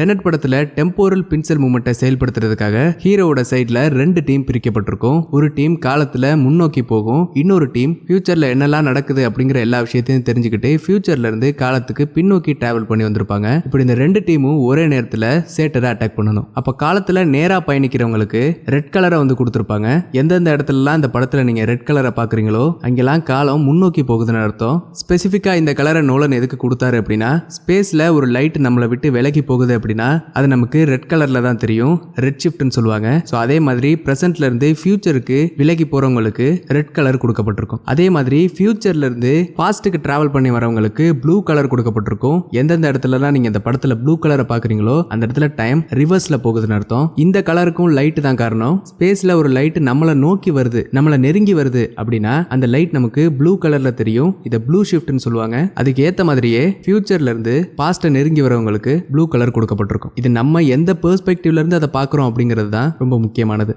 Tenet படத்துல temporal பின்சல் மூமெண்ட்டை செயல்படுத்துறதுக்காக ஹீரோவோட சைட்ல ரெண்டு டீம் பிரிக்கப்பட்டிருக்கும். ஒரு டீம் காலத்துல முன்னோக்கி போகும். இன்னொரு டீம் ஃபியூச்சர்ல என்னெல்லாம் நடக்குது அப்படிங்கிற எல்லா விஷயத்தையும் தெரிஞ்சுக்கிட்டு ஃபியூச்சர்ல இருந்து காலத்துக்கு பின்னோக்கி டிராவல் பண்ணி வந்திருப்பாங்க. இப்படி இந்த ரெண்டு டீமும் ஒரே நேரத்துல சேட்டரை அட்டாக் பண்ணணும். அப்ப காலத்துல நேரா பயணிக்கிறவங்களுக்கு ரெட் கலரை வந்து கொடுத்துருப்பாங்க. எந்தெந்த இடத்துலலாம் இந்த படத்துல நீங்க ரெட் கலரை பாக்குறீங்களோ அங்கெல்லாம் காலம் முன்னோக்கி போகுதுன்னு அர்த்தம். ஸ்பெசிஃபிக்காக இந்த கலரை நோலன் எதுக்கு கொடுத்தாரு அப்படின்னா ஸ்பேஸ்ல ஒரு லைட் நம்மளை விட்டு விலகி போகுது அப்படின்னா அது நமக்கு ரெட் கலர்ல தான் தெரியும். ரெட் ஷிஃப்ட்னு சொல்லுவாங்க. ஸோ அதே மாதிரி ப்ரெசென்ட்ல இருந்து ஃபியூச்சருக்கு விலகி போறவங்களுக்கு ரெட் கலர் கொடுக்கப்பட்டிருக்கும். அதே மாதிரி ஃபியூச்சர்ல இருந்து பாஸ்ட்டுக்கு டிராவல் பண்ணி வரவங்களுக்கு ப்ளூ கலர் கொடுக்கப்பட்டிருக்கும். எந்தெந்த இடத்துலலாம் நீங்க இந்த படத்துல ப்ளூ கலரை பாக்குறீங்களோ அந்த இடத்துல டைம் ரிவர்ஸ்ல போகுதுன்னு அர்த்தம். இந்த கலருக்கும் லைட் தான் காரணம். ஸ்பேஸ்ல ஒரு லைட் நம்மளை நோக்கி வருது நம்மளை நெருங்கி வருது அப்படின்னா அந்த லைட் நமக்கு ப்ளூ கலர்ல தெரியும். இதை ப்ளூ ஷிஃப்ட்னு சொல்லுவாங்க. அதுக்கு ஏத்த மாதிரியே ஃபியூச்சர்ல இருந்து பாஸ்ட்டை நெருங்கி வரவங்களுக்கு ப்ளூ கலர் கொடுக்கப்பட்டிருக்கும் இது நம்ம எந்த பெர்ஸ்பெக்டிவ்ல இருந்து அதை பார்க்குறோம் அப்படிங்கிறது தான் ரொம்ப முக்கியமானது.